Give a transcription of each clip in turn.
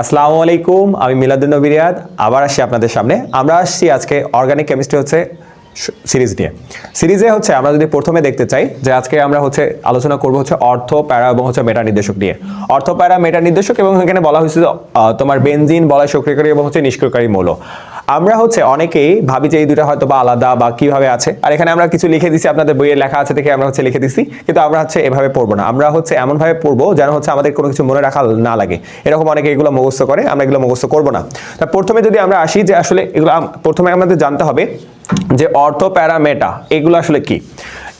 আসসালামু আলাইকুম, আমি মিলাদুল নবী রিয়াদ, আবার আসি আপনাদের সামনে। আমরা আসছি আজকে অর্গানিক কেমিস্ট্রি হচ্ছে সিরিজ নিয়ে। সিরিজে হচ্ছে আমরা যদি প্রথমে দেখতে চাই যে আজকে আমরা হচ্ছে আলোচনা করব হচ্ছে অর্থ প্যারা এবং হচ্ছে মেটা নির্দেশক নিয়ে। অর্থ প্যারা মেটা নির্দেশক এবং এখানে বলা হয়েছে তোমার বেনজিন বলা সক্রিয়কারী এবং হচ্ছে নিষ্ক্রিয়কারী মৌল। আমরা হচ্ছে অনেকেই ভাবি যে এই দুটো হয়তো বা আলাদা বা কীভাবে আছে। আর এখানে আমরা কিছু লিখে দিছি, আপনাদের বইয়ে লেখা আছে দেখে আমরা হচ্ছে লিখে দিছি। কিন্তু আমরা হচ্ছে এভাবে পড়ব না। আমরা হচ্ছে এমনভাবে পড়ব যেন হচ্ছে আমাদের কোনো কিছু মনে রাখা না লাগে। এরকম অনেকে এগুলো মুখস্থ করে, আমরা এগুলো মুখস্থ করব না। তা প্রথমে যদি আমরা আসি যে আসলে এগুলো প্রথমে আমাদের জানতে হবে যে অর্থ প্যারামেটা এগুলো আসলে কি?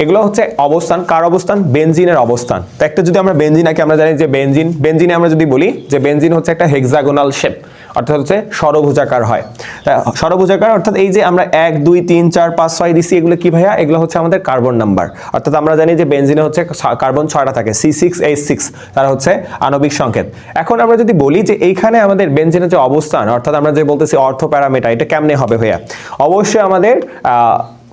এগুলো হচ্ছে অবস্থান, কার অবস্থান? বেনজিনের অবস্থান। তো একটা যদি আমরা বেনজিন আঁকি, আমরা জানি যে বেনজিন বেনজিনে আমরা যদি বলি যে বেনজিন হচ্ছে একটা হেক্সাগোনাল শেপ অর্থাৎ হচ্ছে ষড়ভুজাকার হয়। তা ষড়ভুজাকার অর্থাৎ এই যে আমরা এক, দুই, তিন, চার, পাঁচ, ছয় দিছি, এগুলো কি ভাইয়া? এগুলো হচ্ছে আমাদের কার্বন নাম্বার। অর্থাৎ আমরা জানি যে বেঞ্জিনে হচ্ছে কার্বন ছয়টা থাকে, সি সিক্স, এইচ সিক্স, তারা হচ্ছে আণবিক সংকেত। এখন আমরা যদি বলি যে এইখানে আমাদের বেঞ্জিনের যে অবস্থান, অর্থাৎ আমরা যে বলতেছি অর্থ প্যারামিটার এটা কেমনে হবে ভাইয়া? অবশ্যই আমাদের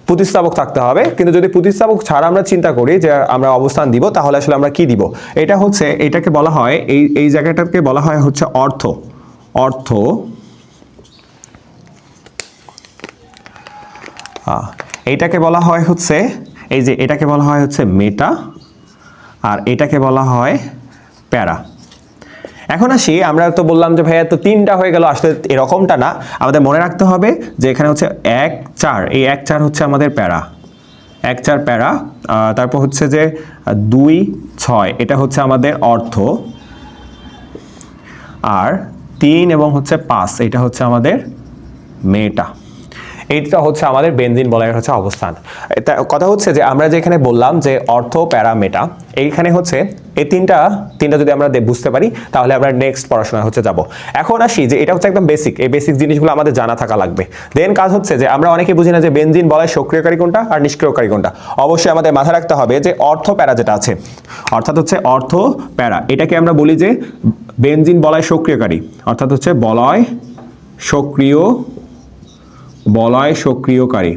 প্রতিস্থাপক থাকতে হবে, কিন্তু যদি প্রতিস্থাপক ছাড়া আমরা চিন্তা করি যে আমরা অবস্থান দিব, তাহলে আসলে আমরা কি দিব? এটা হচ্ছে, এটাকে বলা হয়, এই এই জায়গাটাকে বলা হয় হচ্ছে অর্থ। অর্থ এইটাকে বলা হয় হচ্ছে, এই যে এটাকে বলা হয় হচ্ছে মেটা, আর এটাকে বলা হয় প্যারা। এখন আসি, আমরা তো বললাম যে ভাইয়া তো তিনটা হয়ে গেল, আসলে এরকমটা না। আমাদের মনে রাখতে হবে যে এখানে হচ্ছে এক চার, এই এক চার হচ্ছে আমাদের প্যারা। এক চার প্যারা তারপর হচ্ছে যে দুই ছয়, এটা হচ্ছে আমাদের অর্থ। আর তিন এবং হচ্ছে পাঁচ, এটা হচ্ছে আমাদের মেটা। এইটা হচ্ছে আমাদের বেনজিন বলয়ের হচ্ছে অবস্থান। কথা হচ্ছে যে আমরা যেখানে বললাম যে অর্থ প্যারামেটা এইখানে হচ্ছে এই তিনটা তিনটা যদি আমরা বুঝতে পারি, তাহলে আমরা নেক্সট পড়াশোনা হচ্ছে যাব। এখন আসি যে এটা হচ্ছে একদম বেসিক এই বেসিক জিনিসগুলো আমাদের জানা থাকা লাগবে। দেন কাজ হচ্ছে যে আমরা অনেকে বুঝি না যে বেনজিন বলয় সক্রিয়কারী কোনটা আর নিষ্ক্রিয়কারী কোনটা। অবশ্যই আমাদের মাথায় রাখতে হবে যে অর্থ প্যারা যেটা আছে, অর্থাৎ হচ্ছে অর্থ প্যারা এটাকে আমরা বলি যে বেনজিন বলয় সক্রিয়কারী, অর্থাৎ হচ্ছে বলয় সক্রিয়, বলয় সক্রিয়কারী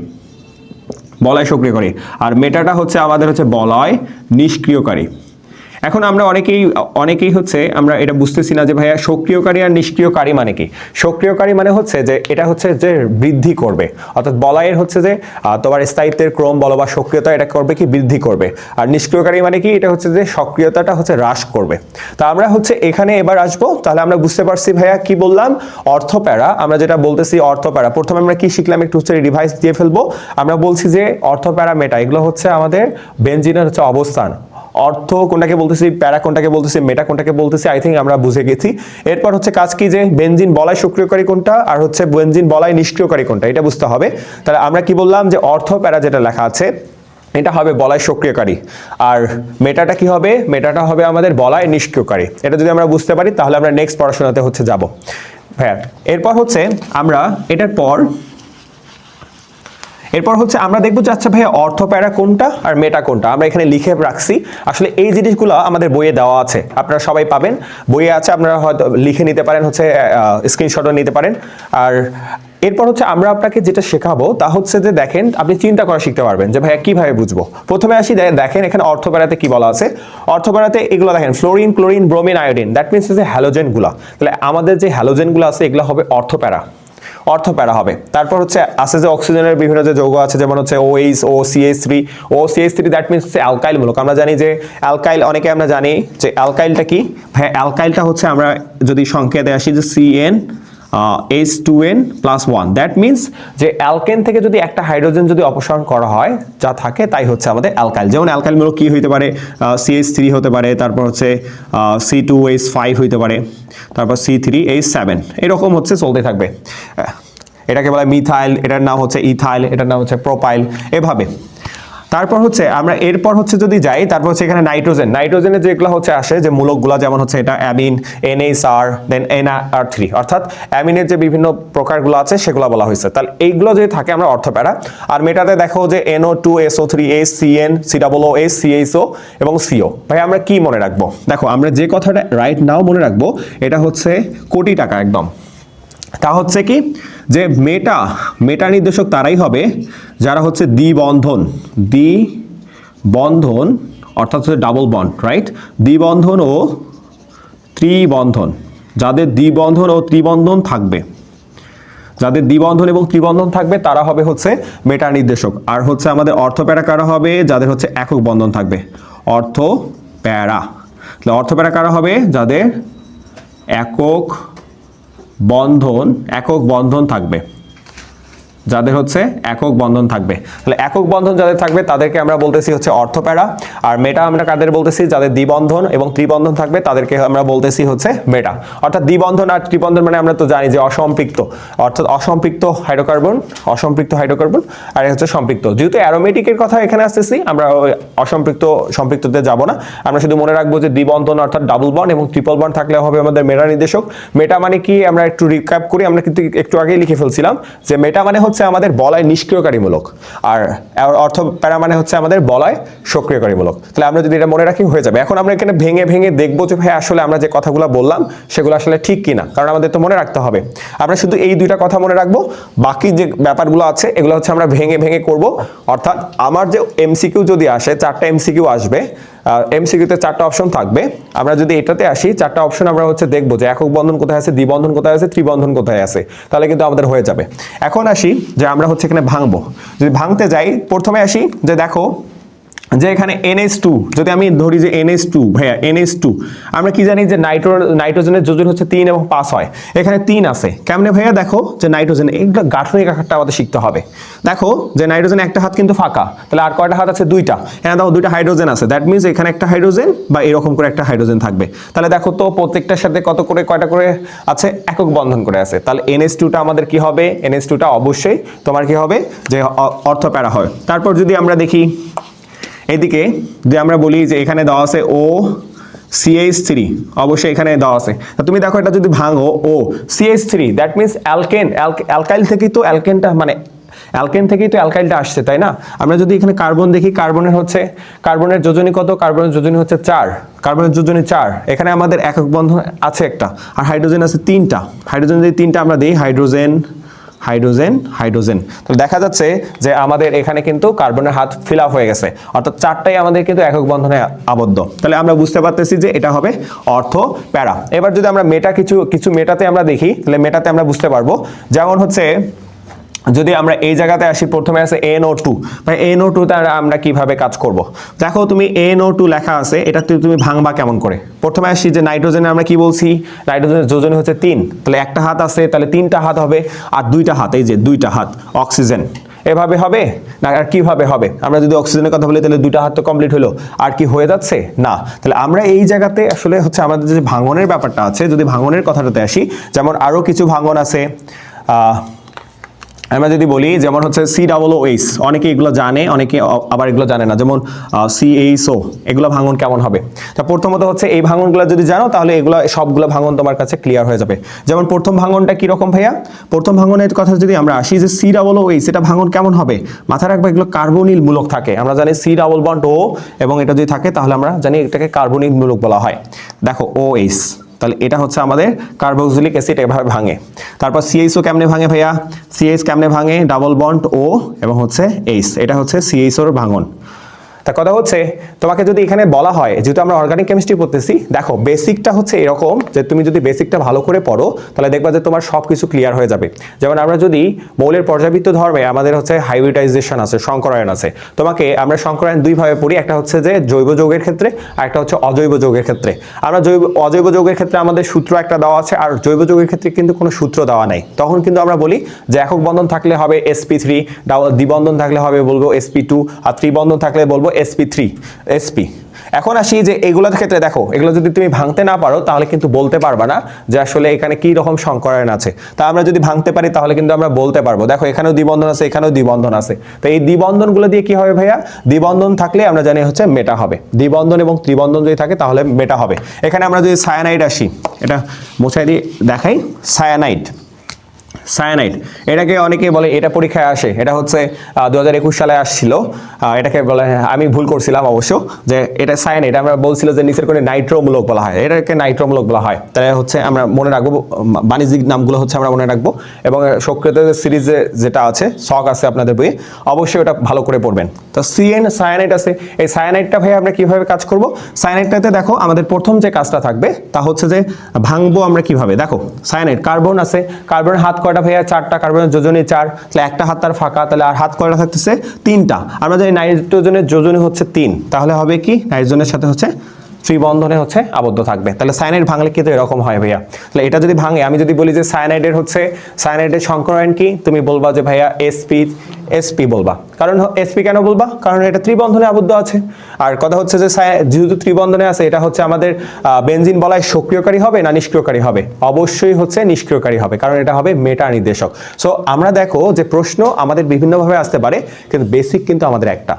বলয় সক্রিয়কারী। আর মেটাটা হচ্ছে আমাদের হচ্ছে বলয় নিষ্ক্রিয়কারী। এখন আমরা অনেকেই অনেকেই হচ্ছে, আমরা এটা বুঝতেছি না যে ভাইয়া সক্রিয়কারী আর নিষ্ক্রিয়কারী মানে কি? সক্রিয়কারী মানে হচ্ছে যে, এটা হচ্ছে যে বৃদ্ধি করবে। অর্থাৎ বলয়ের হচ্ছে যে তোমার স্থায়িত্বের ক্রম বলো বা সক্রিয়তা এটা করবে কি বৃদ্ধি করবে। আর নিষ্ক্রিয়কারী মানে কি? এটা হচ্ছে যে সক্রিয়তাটা হচ্ছে হ্রাস করবে। তা আমরা হচ্ছে এখানে এবার আসব। তাহলে আমরা বুঝতে পারছি ভাইয়া কি বললাম? অর্থপ্যারা, আমরা যেটা বলতেছি অর্থপ্যারা। প্রথমে আমরা কি শিখলাম? একটু হচ্ছে রিভাইস দিয়ে ফেলব। আমরা বলছি যে অর্থপ্যারা মেটা এগুলো হচ্ছে আমাদের বেঞ্জিনের হচ্ছে অবস্থান। অর্থ কোনটাকে বলতেছি, প্যারা কোনটাকে বলতেছি, মেটা কোনটাকে বলতেছি আই থিঙ্ক আমরা বুঝে গেছি। এরপর হচ্ছে কাজ কি যে বেঞ্জিন বলায় সক্রিয়কারী কোনটা, আর হচ্ছে বেঞ্জিন বলায় নিষ্ক্রিয়কারী কোনটা, এটা বুঝতে হবে। তাহলে আমরা কি বললাম যে অর্থ, প্যারা যেটা লেখা আছে, এটা হবে বলায় সক্রিয়কারী। আর মেটাটা কি হবে? মেটাটা হবে আমাদের বলায় নিষ্ক্রিয়কারী। এটা যদি আমরা বুঝতে পারি, তাহলে আমরা নেক্সট পড়াশোনাতে হচ্ছে যাব। হ্যাঁ এরপর হচ্ছে আমরা এটার পর এরপর হচ্ছে আমরা দেখব যে আচ্ছা ভাইয়া অর্থ প্যারা কোনটা আর মেটা কোনটা? আমরা এখানে লিখে রাখছি। আসলে এই জিনিসগুলো আমাদের বইয়ে দেওয়া আছে। আপনারা সবাই পাবেন। বইয়ে আছে, আপনারা হয়তো লিখে নিতে পারেন, হচ্ছে স্ক্রিনশটও নিতে পারেন। আর এরপর হচ্ছে আমরা আপনাকে যেটা শেখাবো তা হচ্ছে যে দেখেন, আপনি চিন্তা করা শিখতে পারবেন যে ভাইয়া কীভাবে বুঝব? প্রথমে আসি দেখেন এখানে অর্থপ্যারাতে কি বলা আছে। অর্থপ্যারাতে এগুলো দেখেন fluorine chlorine bromine iodine that means যে হ্যালোজেনগুলো তাহলে আমাদের যে হ্যালোজেনগুলো আছে, এগুলো হবে অর্থপ্যারা অর্থ প্যারা হবে। তারপর হচ্ছে আছে যে অক্সিজেনের বিভিন্ন যে যৌগ আছে, যেমন হচ্ছে OH O CH three O CH three that means alkyl মূলক। আমরা জানি যে অ্যালকাইল অনেকে আমরা জানি যে অ্যালকাইলটা কি? হ্যাঁ অ্যালকাইলটা হচ্ছে আমরা যদি সংকেতে আসি যে CN H two N plus one that means যে অ্যালকেন থেকে যদি একটা হাইড্রোজেন যদি অপসারণ করা হয়, যা থাকে, তাই হচ্ছে আমাদের অ্যালকাইল যেমন অ্যালকাইল মূলক কি হইতে পারে? সিএইচ থ্রি হতে পারে, তারপর হচ্ছে সি টু এইচ ফাইভ হইতে পারে, তারপর সি থ্রি এইচ সেভেন এরকম হচ্ছে চলতে থাকবে। এটাকে বলা মিথাইল এটার নাম হচ্ছে ইথাইল এটার নাম হচ্ছে প্রোপাইল এভাবে। তারপর হচ্ছে আমরা এরপর হচ্ছে যদি যাই, তারপর হচ্ছে এখানে নাইট্রোজেন নাইট্রোজেনের যেগুলো হচ্ছে আসে, যে মূলকগুলো যেমন হচ্ছে এটা amine NHR then NR three অর্থাৎ অ্যামিনের যে বিভিন্ন প্রকারগুলো আছে, সেগুলো বলা হয়েছে। তাহলে এইগুলো যদি থাকে, আমরা অর্থপ্যারা আর মেটাতে দেখো যে NO two SO three S CN C double O S CHO এবং সিও ভাই, আমরা কি মনে রাখব? দেখো, আমরা যে কথাটা রাইট নাও মনে রাখব, এটা হচ্ছে কোটি টাকা একদম। তা হচ্ছে কি? যে মেটা মেটা নির্দেশক তারাই হবে, যারা হচ্ছে দ্বিবন্ধন দ্বি বন্ধন, অর্থাৎ হচ্ছে ডাবল বন্ড রাইট দ্বিবন্ধন ও ত্রিবন্ধন যাদের দ্বিবন্ধন ও ত্রিবন্ধন থাকবে। যাদের দ্বিবন্ধন এবং ত্রিবন্ধন থাকবে, তারা হবে হচ্ছে মেটা নির্দেশক। আর হচ্ছে আমাদের অর্থ প্যারা কারা হবে? যাদের হচ্ছে একক বন্ধন থাকবে। অর্থ প্যারা তাহলে অর্থ প্যারা কারা হবে? যাদের একক বন্ধন একক বন্ধন থাকবে। যাদের হচ্ছে একক বন্ধন থাকবে। তাহলে একক বন্ধন যাদের থাকবে, তাদেরকে আমরা বলতেছি হচ্ছে অর্থপ্যারা। আর মেটা আমরা কাদের বলতেছি? যাদের দ্বিবন্ধন এবং ত্রিবন্ধন থাকবে, তাদেরকে আমরা বলতেছি হচ্ছে মেটা। অর্থাৎ দ্বিবন্ধন আর ত্রিবন্ধন মানে আমরা তো জানি যে অসম্পৃক্ত। অর্থাৎ অসম্পৃক্ত হাইড্রোকার্বন অসম্পৃক্ত হাইড্রোকার্বন, আর হচ্ছে সম্পৃক্ত। যেহেতু অ্যারোমেটিকের কথা এখানে আসতেছি, আমরা অসম্পৃক্ত, সম্পৃক্ততে যাব না। আমরা শুধু মনে রাখব যে দ্বিবন্ধন অর্থাৎ ডাবল বন্ড এবং ট্রিপল বন্ড থাকলে হবে আমাদের মেটা নির্দেশক। মেটা মানে কি? আমরা একটু রিক্যাপ করি। আমরা কিন্তু একটু আগেই লিখে ফেলছিলাম যে মেটা মানে হচ্ছে আমাদের বলয় নিষ্ক্রিয়কারীমূলক, আর অর্থ প্যারা মানে হচ্ছে আমাদের বলয় সক্রিয়কারীমূলক। তাহলে আমরা যদি এটা মনে রাখি, হয়ে যাবে। এখন আমরা এখানে ভেঙে ভেঙে দেখব যে, ভাই, আসলে আমরা যে কথাগুলো বললাম, সেগুলো আসলে ঠিক কিনা? কারণ আমাদের তো মনে রাখতে হবে। আমরা শুধু এই দুইটা কথা মনে রাখব। বাকি যে ব্যাপারগুলো আছে, এগুলো হচ্ছে আমরা ভেঙে ভেঙে করব। অর্থাৎ আমার যে এমসিকিউ যদি আসে, চারটা এমসিকিউ আসবে এমসিকিউতে চারটা অপশন থাকবে। আমরা যদি এটাতে আসি, চারটা অপশন আমরা হচ্ছে দেখব যে, একক বন্ধন কোথায় আছে দ্বিবন্ধন কোথায় আছে, ত্রিবন্ধন কোথায় আছে। তাহলে কিন্তু আমাদের হয়ে যাবে। এখন আসি যে আমরা হচ্ছে এখানে ভাঙবো। যদি ভাঙতে যাই প্রথমে আসি যে দেখো যে এখানে এনএস টু যদি আমি ধরি যে এনএস টু ভাইয়া এনএস টু আমরা কি জানি যে নাইট্রো নাইট্রোজেনের যোজন হচ্ছে তিন এবং পাঁচ হয়। এখানে তিন আছে। কেমনে ভাইয়া? দেখো যে নাইট্রোজেন, এইগুলো গাঠনিক আকারটা আমাদের শিখতে হবে। দেখো যে নাইট্রোজেন একটা হাত কিন্তু ফাঁকা, তাহলে আর কয়টা হাত আছে? দুইটা। এখানে দেখো দুইটা হাইড্রোজেন আছে। দ্যাট মিনস এখানে একটা হাইড্রোজেন বা এরকম করে একটা হাইড্রোজেন থাকবে। তাহলে দেখো তো প্রত্যেকটার সাথে কত করে, কয়টা করে আছে? একক বন্ধন করে আছে। তাহলে এনএস টুটা আমাদের কি হবে? এনএস টুটা অবশ্যই তোমার কি হবে? যে অর্থ প্যারা হয়। তারপর যদি আমরা দেখি এদিকে যে আমরা বলি যে এখানে দেওয়া আছে ও সিএইচ থ্রি অবশ্যই এখানে দেওয়া আছে। তা তুমি দেখো এটা যদি ভাঙো O CH three that means alkane alkyl থেকেই তো অ্যালকেনটা মানে অ্যালকেন থেকেই তো অ্যালকাইলটা আসছে, তাই না? আমরা যদি এখানে কার্বন দেখি কার্বনের হচ্ছে কার্বনের যোজনী কত? কার্বনের যোজনী হচ্ছে চার। কার্বনের যোজনী চার। এখানে আমাদের একক বন্ধন আছে একটা, আর হাইড্রোজেন আছে তিনটা। হাইড্রোজেন যদি তিনটা আমরা দিই হাইড্রোজেন হাইড্রোজেন হাইড্রোজেন। তো দেখা যাচ্ছে যে আমাদের এখানে কিন্তু কার্বনের হাত ফিল আপ হয়ে গেছে। অর্থাৎ চারটাই আমাদের কিন্তু একক বন্ধনে আবদ্ধ। তাহলে আমরা বুঝতে পারতেছি যে এটা হবে অর্থ প্যারা। এবার যদি আমরা মেটা কিছু কিছু মেটাতে আমরা দেখি, তাহলে মেটাতে আমরা বুঝতে পারব। যেমন হচ্ছে যদি আমরা এই জায়গাতে আসি, প্রথমে আছে এন ও টু মানে এন ও টুতে আমরা কীভাবে কাজ করব? দেখো, তুমি এন ও টু লেখা আছে, এটা তুমি ভাঙবা কেমন করে? প্রথমে আসি যে নাইট্রোজেনে আমরা কি বলছি? নাইট্রোজেনের যোজনী হচ্ছে তিন। তাহলে একটা হাত আছে, তাহলে তিনটা হাত হবে, আর দুইটা হাত, এই যে দুইটা হাত, অক্সিজেন। এভাবে হবে? না, আর কীভাবে হবে? আমরা যদি অক্সিজেনের কথা বলি, তাহলে দুইটা হাত তো কমপ্লিট হলো। আর কি হয়ে যাচ্ছে? না। তাহলে আমরা এই জায়গাতে আসলে হচ্ছে আমাদের যে ভাঙনের ব্যাপারটা আছে, যদি ভাঙনের কথাটাতে আসি, যেমন আরও কিছু ভাঙন আছে আমরা যদি বলি যেমন হচ্ছে সি ডাবল ও এইচ অনেকে এগুলো জানে, অনেকে আবার এগুলো জানে না। যেমন সি এইচ ও এগুলো ভাঙন কেমন হবে? তা প্রথমত হচ্ছে এই ভাঙনগুলো যদি জানো, তাহলে এগুলো, সবগুলো ভাঙন তোমার কাছে ক্লিয়ার হয়ে যাবে। যেমন প্রথম ভাঙনটা কীরকম ভাইয়া? প্রথম ভাঙনের কথা যদি আমরা আসি যে সি ডাবল ও এইচ এটা ভাঙন কেমন হবে? মাথায় রাখবে এগুলো কার্বনিল মূলক থাকে। আমরা জানি সি ডাবল বন্ড ও এবং এটা যদি থাকে, তাহলে আমরা জানি এটাকে কার্বনিক মূলক বলা হয়। দেখো ও এইচ তাহলে এটা হচ্ছে আমাদের কার্বক্সিলিক অ্যাসিড এভাবে ভাঙে। তারপর সিএইচও কেমনে ভাঙে ভাইয়া? সিএইচ কেমনে ভাঙে? ডাবল বন্ড ও এবং হচ্ছে এইচ এটা হচ্ছে সিএইচওর ভাঙন। তা কথা হচ্ছে, তোমাকে যদি এখানে বলা হয়, যেহেতু আমরা অর্গানিক কেমিস্ট্রি পড়তেছি, দেখো বেসিকটা হচ্ছে এরকম যে তুমি যদি বেসিকটা ভালো করে পড়ো, তাহলে দেখবা যে তোমার সব কিছু ক্লিয়ার হয়ে যাবে। যেমন আমরা যদি মৌলের পর্যাবৃত্ত ধর্মে আমাদের হচ্ছে হাইব্রিডাইজেশন আছে, সংকরায়ন আছে, তোমাকে আমরা সংকরায়ন দুইভাবে পড়ি, একটা হচ্ছে যে জৈব যৌগের ক্ষেত্রে, আর একটা হচ্ছে অজৈব যৌগের ক্ষেত্রে। আমরা জৈব, অজৈব যৌগের ক্ষেত্রে আমাদের সূত্র একটা দেওয়া আছে, আর জৈব যৌগের ক্ষেত্রে কিন্তু কোনো সূত্র দেওয়া নাই। তখন কিন্তু আমরা বলি যে একক বন্ধন থাকলে হবে এসপি থ্রি দ্বিবন্ধন থাকলে হবে বলব এসপি টু আর ত্রিবন্ধন থাকলে বলব এসপি থ্রি এসপি এখন আসি যে এগুলোর ক্ষেত্রে দেখো, এগুলো যদি তুমি ভাঙতে না পারো, তাহলে কিন্তু বলতে পারবা না যে আসলে এখানে কি রকম সংকরায়ন আছে। তা আমরা যদি ভাঙতে পারি, তাহলে কিন্তু আমরা বলতে পারব। দেখো, এখানেও দ্বিবন্ধন আছে, এখানেও দ্বিবন্ধন আছে। তো এই দ্বিবন্ধনগুলো দিয়ে কি হবে ভাইয়া? দ্বিবন্ধন থাকলে আমরা জানি হচ্ছে মেটা হবে। দ্বিবন্ধন এবং ত্রিবন্ধন যদি থাকে, তাহলে মেটা হবে। এখানে আমরা যদি সায়ানাইড আসি, এটা মোছাই দিয়ে দেখাই। সায়ানাইড সায়ানাইড এটাকে অনেকে বলে এটা পরীক্ষায় আসে। এটা হচ্ছে দু হাজার একুশ সালে আসছিল। এটাকে বলে, আমি ভুল করছিলাম অবশ্য, যে এটা সায়ানাইড আমরা বলছিল যে নিচের কোনো নাইট্রোমূলক বলা হয়। এটাকে নাইট্রোমূলক বলা হয়। তাহলে হচ্ছে আমরা মনে রাখব বাণিজ্যিক নামগুলো হচ্ছে আমরা মনে রাখব। এবং সক্রিয়তা সিরিজে যেটা আছে শখ আছে আপনাদের বইয়ে, অবশ্যই ওটা ভালো করে পড়বেন। তো সিএন সায়ানাইড আছে। এই সায়ানাইডটা ভাই আমরা কীভাবে কাজ করব? সায়ানাইডটাতে দেখো, আমাদের প্রথম যে কাজটা থাকবে, তা হচ্ছে যে ভাঙবো আমরা কীভাবে? দেখো সায়ানাইড কার্বন আছে। কার্বন হাত কয়টা ভাইয়া? চারটা কার্বনের যোজনী চার, তাহলে একটা হাত তার ফাঁকা, তাহলে আর হাত কয়টা থাকতেছে? তিনটা। আমরা জানি নাইট্রোজেনের যোজনী হচ্ছে তিন, তাহলে হবে কি? নাইট্রোজেনের সাথে হচ্ছে ত্রিবন্ধনে হচ্ছে আবদ্ধ থাকবে। তাহলে সায়ানাইড ভাঙলে কিন্তু এরকম হয় ভাইয়া। তাহলে এটা যদি ভাঙে, আমি যদি বলি যে সায়ানাইডের হচ্ছে সায়ানাইডের সংকরণ কি? তুমি বলবা যে ভাইয়া এসপি এসপি বলবা। কারণ এসপি কেন বলবা? কারণ এটা ত্রিবন্ধনে আবদ্ধ আছে। আর কথা হচ্ছে যে যেহেতু ত্রিবন্ধনে আছে, এটা হচ্ছে আমাদের বেনজিন বলায় সক্রিয়কারী হবে না নিষ্ক্রিয়কারী হবে? অবশ্যই হচ্ছে নিষ্ক্রিয়কারী হবে, কারণ এটা হবে মেটা নির্দেশক। সো আমরা দেখো যে প্রশ্ন আমাদের বিভিন্নভাবে আসতে পারে, কিন্তু বেসিক কিন্তু আমাদের একটা।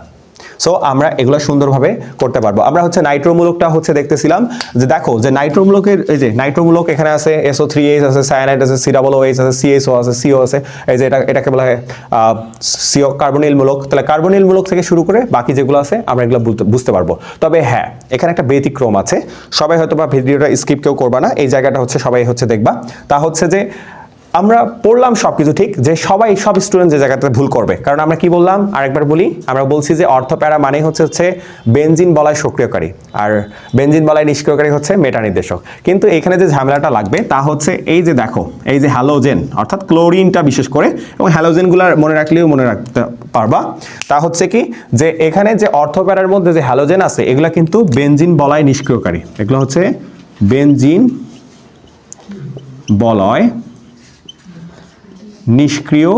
সো আমরা এগুলো সুন্দরভাবে করতে পারব। আমরা হচ্ছে নাইট্রোমূলকটা হচ্ছে দেখতেছিলাম যে দেখো, যে নাইট্রোমূলকের, এই যে নাইট্রোমূলক এখানে আছে এসও থ্রি এইচ আছে সায়ানাইড আছে সি ডাবল আছে সিএসও আছে সিও আছে, এই যে এটা, এটাকে বলা হয় সিও কার্বনিল মূলক তাহলে কার্বনিল মূলক থেকে শুরু করে বাকি যেগুলো আছে, আমরা এগুলো বুঝতে পারব। তবে হ্যাঁ এখানে একটা ব্যতিক্রম আছে। সবাই হয়তো বা ভিডিওটা স্কিপ কেউ করবা না। এই জায়গাটা হচ্ছে সবাই হচ্ছে দেখবা। তা হচ্ছে যে আমরা পড়লাম সব কিছু ঠিক যে সবাই সব স্টুডেন্ট যে জায়গাতে ভুল করবে। কারণ আমরা কি বললাম? আরেকবার বলি, আমরা বলছি যে অর্থপ্যারা মানে হচ্ছে হচ্ছে বেনজিন বলায় সক্রিয়কারী। আর বেনজিন বলায় নিষ্ক্রিয়কারী হচ্ছে মেটা নির্দেশক। কিন্তু এখানে যে ঝামেলাটা লাগবে, তা হচ্ছে এই যে দেখো, এই যে হ্যালোজেন অর্থাৎ ক্লোরিনটা বিশেষ করে, এবং হ্যালোজেনগুলো মনে রাখলেও মনে রাখতে পারবা। তা হচ্ছে কি যে এখানে যে অর্থপ্যারার মধ্যে যে হ্যালোজেন আছে, এগুলো কিন্তু বেনজিন বলায় নিষ্ক্রিয়কারী। এগুলো হচ্ছে বেনজিন বলয় নিষ্ক্রিয়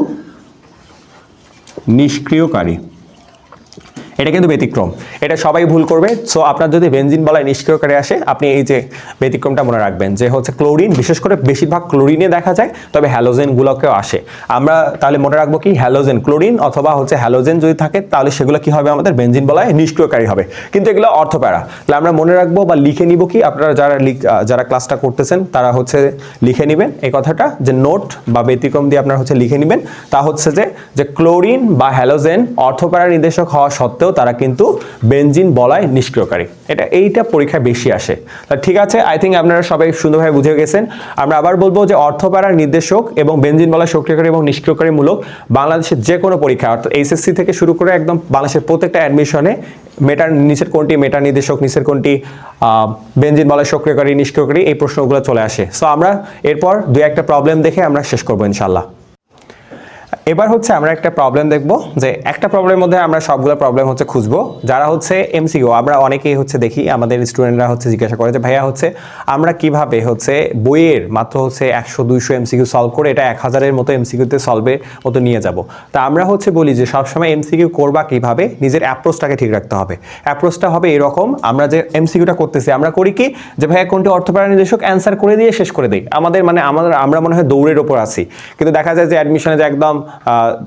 নিষ্ক্রিয়কারী। এটা কিন্তু ব্যতিক্রম। এটা সবাই ভুল করবে। সো আপনার যদি বেনজিন বলায় নিষ্ক্রিয়কারী আসে, আপনি এই যে ব্যতিক্রমটা মনে রাখবেন যে হচ্ছে ক্লোরিন বিশেষ করে বেশিরভাগ ক্লোরিনে দেখা যায়, তবে হ্যালোজেনগুলোকেও আসে। আমরা তাহলে মনে রাখব কি? হ্যালোজেন ক্লোরিন অথবা হচ্ছে হ্যালোজেন যদি থাকে, তাহলে সেগুলো কি হবে আমাদের? বেনজিন বলায় নিষ্ক্রিয়কারী হবে। কিন্তু এগুলো অর্থপ্যারা। তাহলে আমরা মনে রাখব বা লিখে নিব কি? আপনারা যারা যারা ক্লাসটা করতেছেন, তারা হচ্ছে লিখে নেবেন এই কথাটা, যে নোট বা ব্যতিক্রম দিয়ে আপনারা হচ্ছে লিখে নেবেন। তা হচ্ছে যে যে ক্লোরিন বা হ্যালোজেন অর্থপ্যারা নির্দেশক হওয়া সত্ত্বেও তারা কিন্তু বেনজিন বলায় নিষ্ক্রিয়কারী। এটা এইটা পরীক্ষায় বেশি আসে। তা ঠিক আছে আই থিঙ্ক আপনারা সবাই সুন্দরভাবে বুঝে গেছেন। আমরা আবার বলব যে অর্থপ্যারার নির্দেশক এবং বেনজিন বলায় সক্রিয়কারী এবং নিষ্ক্রিয়কারী মূলক বাংলাদেশের যে কোনো পরীক্ষা অর্থাৎ এইচএসসি থেকে শুরু করে একদম বাংলাদেশের প্রত্যেকটা অ্যাডমিশনে মেটার নিচের কোনটি মেটার নির্দেশক নিচের কোনটি আহ, বেনজিন বলায় সক্রিয়কারী নিষ্ক্রিয়কারী এই প্রশ্নগুলো চলে আসে। সো আমরা এরপর দু একটা প্রবলেম দেখে আমরা শেষ করব ইনশাল্লাহ এবার হচ্ছে আমরা একটা প্রবলেম দেখব, যে একটা প্রবলেমের মধ্যে আমরা সবগুলো প্রবলেম হচ্ছে খুঁজবো। যারা হচ্ছে এমসিকিউ আমরা অনেকেই হচ্ছে দেখি, আমাদের স্টুডেন্টরা হচ্ছে জিজ্ঞাসা করে যে, ভাইয়া হচ্ছে, আমরা কীভাবে হচ্ছে বইয়ের মাত্র হচ্ছে একশো দুইশো এমসিকিউ সলভ করে এটা এক হাজারের মতো এমসিকিউতে সলভের মতো নিয়ে যাব? তা আমরা হচ্ছে বলি যে, সবসময় এমসিকিউ করবা কীভাবে? নিজের অ্যাপ্রোচটাকে ঠিক রাখতে হবে। অ্যাপ্রোচটা হবে এরকম, আমরা যে এমসিকিউটা করতেছি, আমরা করি কি, যে, ভাইয়া, কোনটি অর্থপ্যারা নির্দেশক? অ্যান্সার করে দিয়ে শেষ করে দিই। আমাদের মানে আমাদের, আমরা মনে হয় দৌড়ের ওপর আছি। কিন্তু দেখা যায় যে অ্যাডমিশনে যে একদম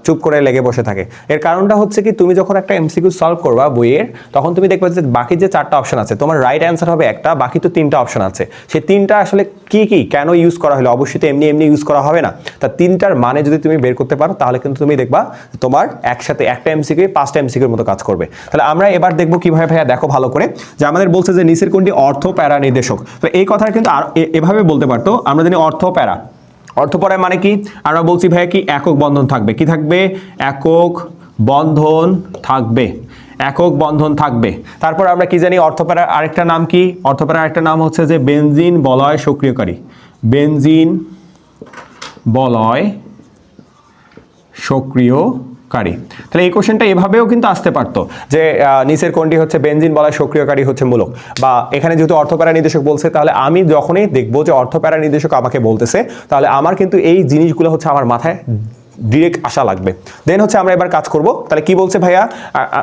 চুপ করে লেগে বসে থাকে। এর কারণটা হচ্ছে কি, তুমি যখন একটা এমসিকিউ সলভ করবা বইয়ের, তখন তুমি দেখবে যে বাকি যে চারটা অপশন আছে, তোমার রাইট অ্যান্সার হবে একটা, বাকি তো তিনটা অপশন আছে। সেই তিনটা আসলে কি কি, কেন ইউজ করা হলো? অবশ্যই তো এমনি এমনি ইউজ করা হবে না। তা তিনটার মানে যদি তুমি বের করতে পারো, তাহলে কিন্তু তুমি দেখবা তোমার একসাথে একটা এমসিকিউ পাঁচটা এমসিকিউর মতো কাজ করবে। তাহলে আমরা এবার দেখব কীভাবে ভাইয়া দেখো ভালো করে যে আমাদের বলছে যে নিচের কোনটি অর্থ প্যারা নির্দেশক। তো এই কথাটা কিন্তু এভাবে বলতে পারতো, আমরা জানি অর্থ প্যারা। অর্থপরায় মানে কি? আমরা বলছি, ভাইয়া, কি একক বন্ধন থাকবে? কি থাকবে? একক বন্ধন থাকবে। একক বন্ধন থাকবে। তারপর আমরা কি জানি অর্থপেরার আরেকটা নাম কি? অর্থপেরার আরেকটা নাম হচ্ছে যে বেনজিন বলয় সক্রিয়কারী। বেনজিন বলয় সক্রিয়কারী তাহলে এই কোশ্চেনটা এভাবেও কিন্তু আসতে পারতো যে নিচের কোনটি হচ্ছে বেনজিন বলা সক্রিয়কারী হচ্ছে মূলক। বা এখানে যেহেতু অর্থপ্যারা নির্দেশক বলছে, তাহলে আমি যখনই দেখব যে অর্থপ্যারা নির্দেশক আমাকে বলতেছে, তাহলে আমার কিন্তু এই জিনিসগুলো হচ্ছে আমার মাথায় ডিরেক্ট আসা লাগবে। দেন হচ্ছে আমরা এবার কাজ করব। তাহলে কি বলছে ভাইয়া?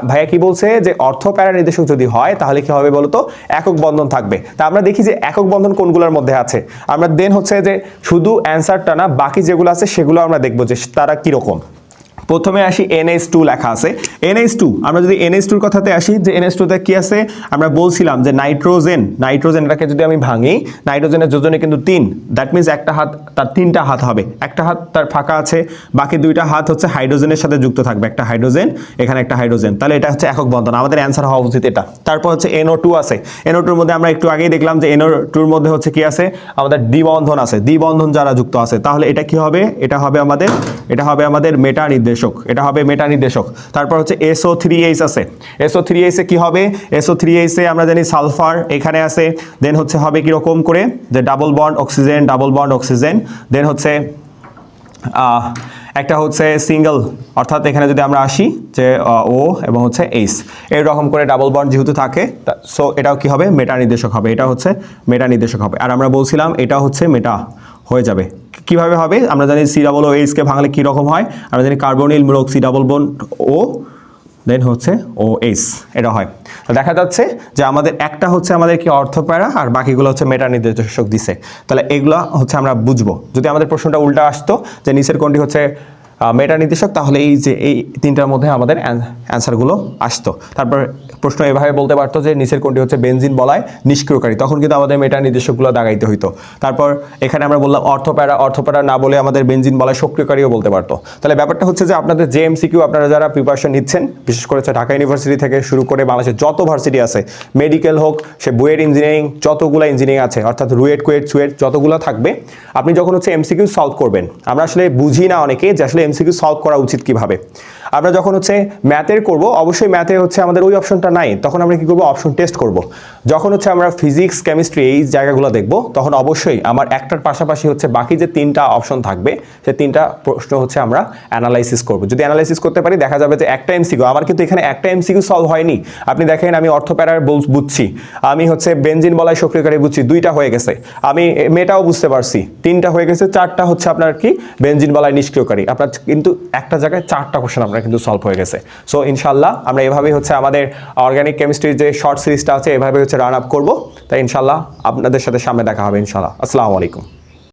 ভাইয়া কি বলছে যে, অর্থ প্যারা নির্দেশক যদি হয়, তাহলে কি হবে বলতো? একক বন্ধন থাকবে। তা আমরা দেখি যে, একক বন্ধন কোনগুলোর মধ্যে আছে। আমরা দেন হচ্ছে যে, শুধু অ্যান্সারটা না, বাকি যেগুলো আছে, সেগুলো আমরা দেখব যে, তারা কীরকম। প্রথমে আসি এনএইচ টু লেখা আছে। এনএইচ টু আমরা যদি এনএইচ টুর কথাতে আসি, যে এনএইচ টুতে কি আছে? আমরা বলছিলাম যে নাইট্রোজেন নাইট্রোজেনটাকে যদি আমি ভাঙি, নাইট্রোজেনের যোজনে কিন্তু তিন দ্যাট মিনস একটা হাত, তার তিনটা হাত হবে। একটা হাত তার ফাঁকা আছে, বাকি দুইটা হাত হচ্ছে হাইড্রোজেনের সাথে যুক্ত থাকবে, একটা হাইড্রোজেন, এখানে একটা হাইড্রোজেন। তাহলে এটা হচ্ছে একক বন্ধন, আমাদের অ্যান্সার হওয়া উচিত এটা। তারপর হচ্ছে এনও টু আছে। এনও টুর মধ্যে আমরা একটু আগেই দেখলাম যে এনও টুর মধ্যে হচ্ছে কি আছে? আমাদের দ্বিবন্ধন আছে। দ্বিবন্ধন যারা যুক্ত আছে, তাহলে এটা কি হবে? এটা হবে আমাদের, এটা হবে আমাদের মেটা নির্দেশক, এটা হবে মেটা নির্দেশক। তারপর হচ্ছে এসও থ্রি এইচ আছে। এসও থ্রি এইচে কি হবে? এসও থ্রি এইচে আমরা জানি সালফার এখানে আছে দেন হচ্ছে হবে কীরকম করে? যে double bond oxygen double bond oxygen then হচ্ছে একটা হচ্ছে সিঙ্গেল অর্থাৎ এখানে যদি আমরা আসি, যে ও এবং হচ্ছে এইচ এরকম করে ডাবল বন্ড যেহেতু থাকে সো এটাও কি হবে? মেটা নির্দেশক হবে। এটা হচ্ছে মেটা নির্দেশক হবে। আর আমরা বলছিলাম এটা হচ্ছে মেটা হয়ে যাবে। কীভাবে হবে? আমরা জানি সি ডাবল ও এইচকে ভাঙলে কীরকম হয়? আমরা জানি কার্বনিল মূলক সি ডাবল বন ও দেন হচ্ছে ও এইচ এটা হয়। তো দেখা যাচ্ছে যে আমাদের একটা হচ্ছে আমাদের কি অর্থপ্যারা আর বাকিগুলো হচ্ছে মেটা নির্দেশক দিছে। তাহলে এগুলো হচ্ছে আমরা বুঝব। যদি আমাদের প্রশ্নটা উল্টা আসতো যে নিচের কোনটি হচ্ছে মেটা নির্দেশক, তাহলে এই যে এই তিনটার মধ্যে আমাদের অ্যান্সারগুলো আসতো। তারপর প্রশ্ন এভাবে বলতে পারতো যে নিচের কোনটি হচ্ছে বেনজিন বলায় নিষ্ক্রিয়কারী। তখন কিন্তু আমাদের মেটা নির্দেশকগুলো দাগাইতে হইতো। তারপর এখানে আমরা বললাম অর্থপ্যারা অর্থপ্যারা না বলে আমাদের বেনজিন বলায় সক্রিয়কারীও বলতে পারতো। তাহলে ব্যাপারটা হচ্ছে যে আপনাদের যে এমসিকিউ আপনারা যারা প্রিপারেশন নিচ্ছেন, বিশেষ করে ঢাকা ইউনিভার্সিটি থেকে শুরু করে বাংলাদেশের যত ভার্সিটি আছে মেডিকেল হোক, সে বুয়েট ইঞ্জিনিয়ারিং যতগুলো ইঞ্জিনিয়ারিং আছে, অর্থাৎ রুয়েট, কুয়েট, সুয়েট, যতগুলো থাকবে, আপনি যখন হচ্ছে এমসিকিউ সলভ করবেন, আমরা আসলে বুঝি না অনেকে যে আসলে এমসিকিউ সলভ করা উচিত কীভাবে। আমরা যখন হচ্ছে ম্যাথের করব, অবশ্যই ম্যাথে হচ্ছে আমাদের ওই অপশনটা নাই, তখন আমরা কি করব? অপশন টেস্ট করব। যখন হচ্ছে আমরা ফিজিক্স কেমিস্ট্রি এই জায়গাগুলো দেখব, তখন অবশ্যই আমার একটার পাশাপাশি হচ্ছে বাকি যে তিনটা অপশন থাকবে, সে তিনটা প্রশ্ন হচ্ছে আমরা অ্যানালাইসিস করব। যদি অ্যানালাইসিস করতে পারি, দেখা যাবে যে একটা এমসিকিউ আমার কিন্তু এখানে একটা এমসিকিউ সলভ হয়নি। আপনি দেখেন, আমি অর্থপ্যারার বুঝছি। আমি হচ্ছে বেনজিন বলায় সক্রিয়কারী বুঝছি, দুইটা হয়ে গেছে। আমি মেটাও বুঝতে পারছি, তিনটা হয়ে গেছে, চারটা হচ্ছে আপনার কি? বেনজিন বলায় নিষ্ক্রিয়কারী। আপনার কিন্তু একটা জায়গায় চারটা কোশ্চেন আপনার কিন্তু সলভ হয়ে গেছে। সো ইনশাল্লাহ আমরা এভাবেই হচ্ছে আমাদের অর্গানিক কেমিস্ট্রির যে শর্ট সিরিজটা আছে, এভাবে হচ্ছে রান আপ করব। তাই ইনশাল্লাহ আপনাদের সাথে সামনে দেখা হবে ইনশাল্লাহ। আসসালামু আলাইকুম।